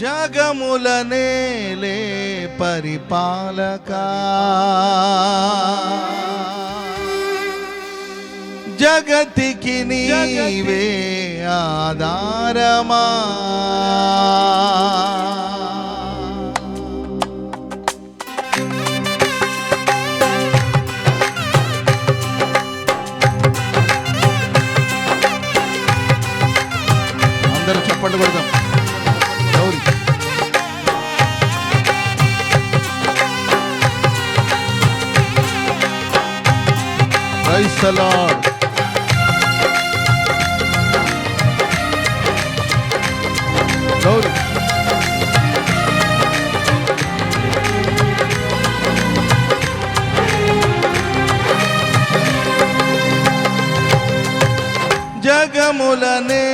జగములనేలే పరిపాలక. జగతికి నీవే ఆధారమా. అందరూ చెప్పండి కొడదాం. Praise the Lord. గౌరీ జగములనే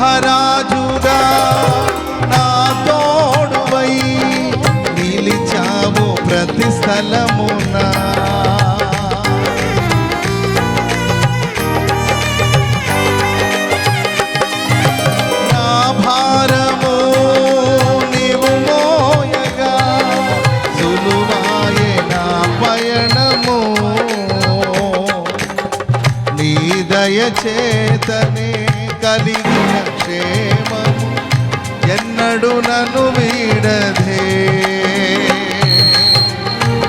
మహారాజుగా నా తోడువై నిలిచావు ప్రతి స్థలమునా. క్షేమము ఎన్నడు నన్ను వీడదే.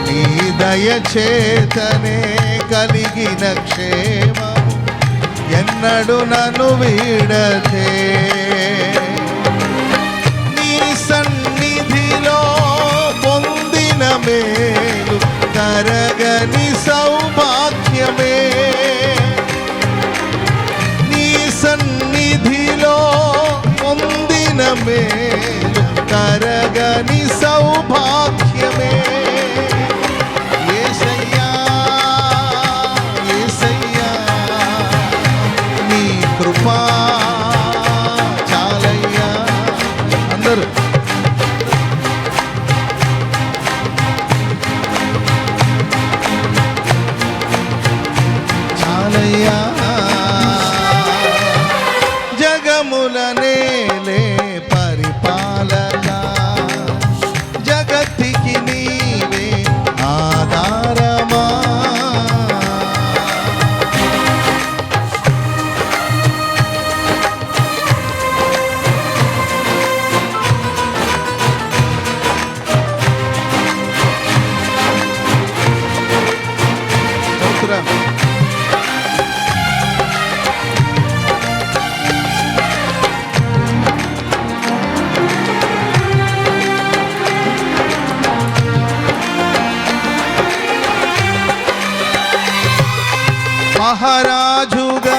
నీ దయచేతనే కలిగిన క్షేమము ఎన్నడు నన్ను వీడదే. నీ సన్నిధిలో పొందిన మేలు తరగని సౌభాగ్యమే మహారాజుగా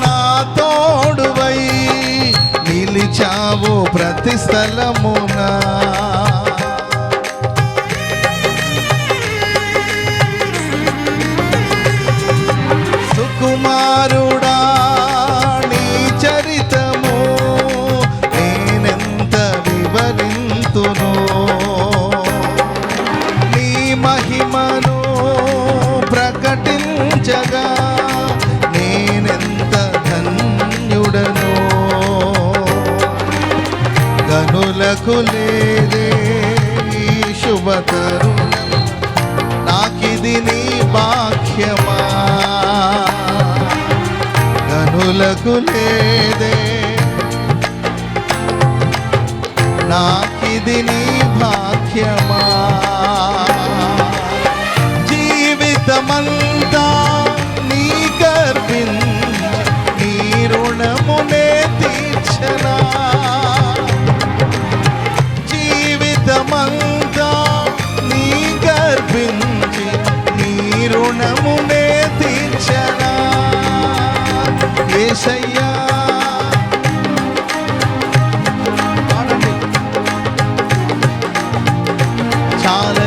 నా తోడువై నిలిచావు ప్రతి స్థలము ఇది నీ భాగ్యమా? జీవితమల్ கால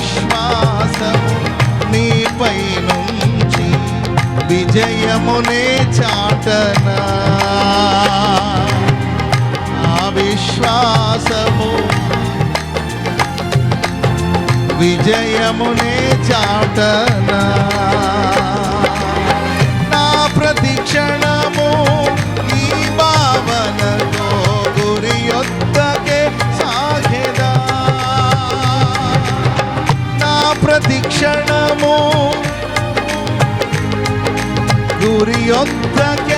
విశ్వాసము నీపై నుంచి విజయమునే చాటనా. విశ్వాసము విజయమునే చాటనా. నా ప్రతిక్షణ ప్రతిక్షణము. గురి యొక్క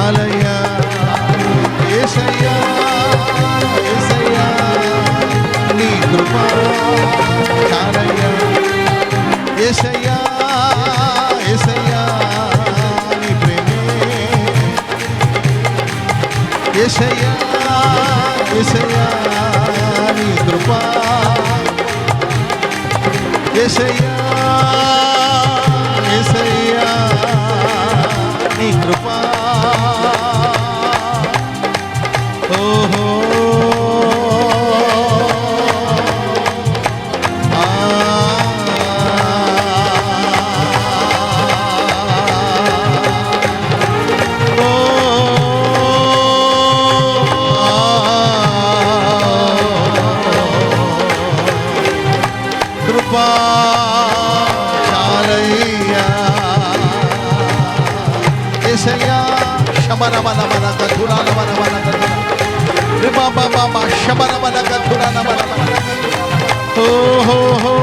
ఆలయా? ఏసయ్యా ఏసయ్యా నీ కృపా శబరమన మన గధురాల మన మన గధురా శబరమన గధురాల మన మన ఓహో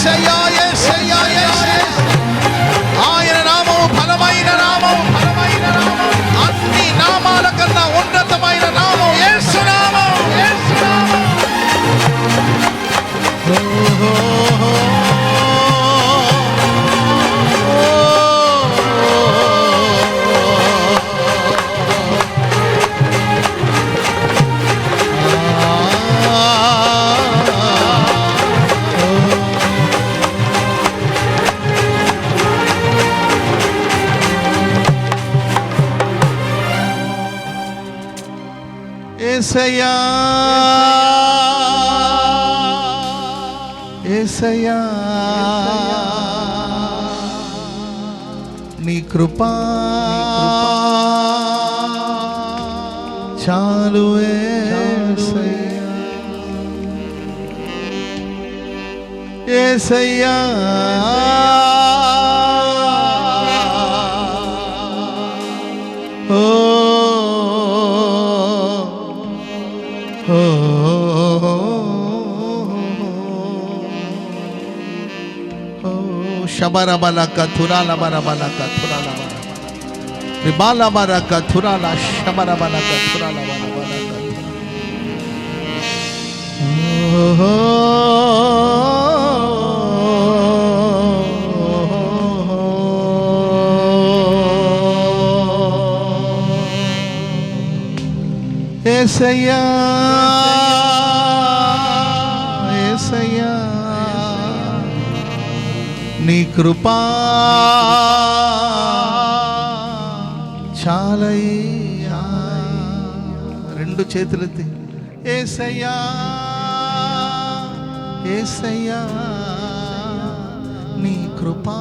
say, oh, ఏసయా ఏసయా నీ కృపా. చాలు ఏసయ్యా. लबा रबा लका थुरा लबा रबा लका थुरा लबा रिबा लबा रका थुरा ला शबा रबा लका थुरा लबा रबा लका ऐसे या నీ కృపా చాలయ్యా. రెండు చేతులెత్తి ఏసయ్యా ఏసయ్యా నీ కృపా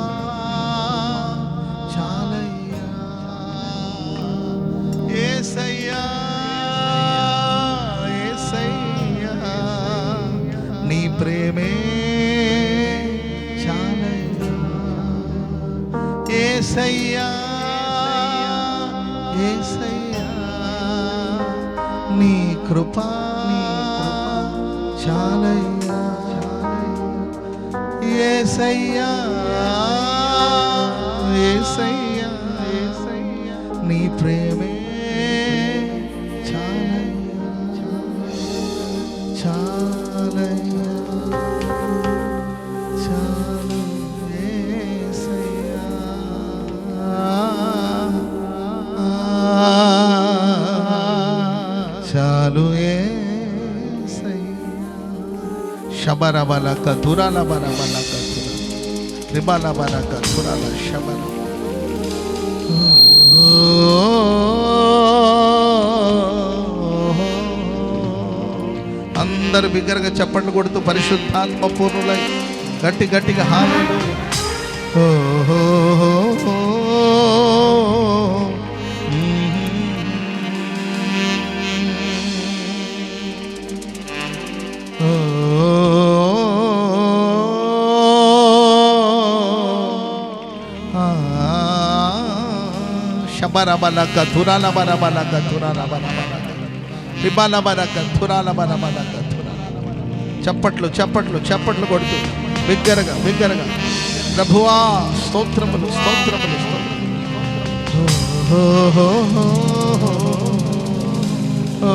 నీ ప్రేమే. చాలయ్యా చాలయ్యా చాలు ఏసయ్యా. చాలు ఏసయ్యా శబరబలక దురలబరబలక దుర రిబాల బరక తురాల శబర. అందరూ బిగ్గరగా చప్పట్లు కొడుతూ పరిశుద్ధాత్మ పూర్ణులై. గట్టి గట్టిగా హామీలు శబరబలక తురాలబరబలక తురాలబరబలక బరక తురాలబరబలక తురాలబరబలక చప్పట్లు చప్పట్లు చప్పట్లు కొడుతూ బిగ్గరగా బిగ్గరగా ప్రభువా స్తోత్రములు స్తోత్రములు స్తోత్రములు ఓ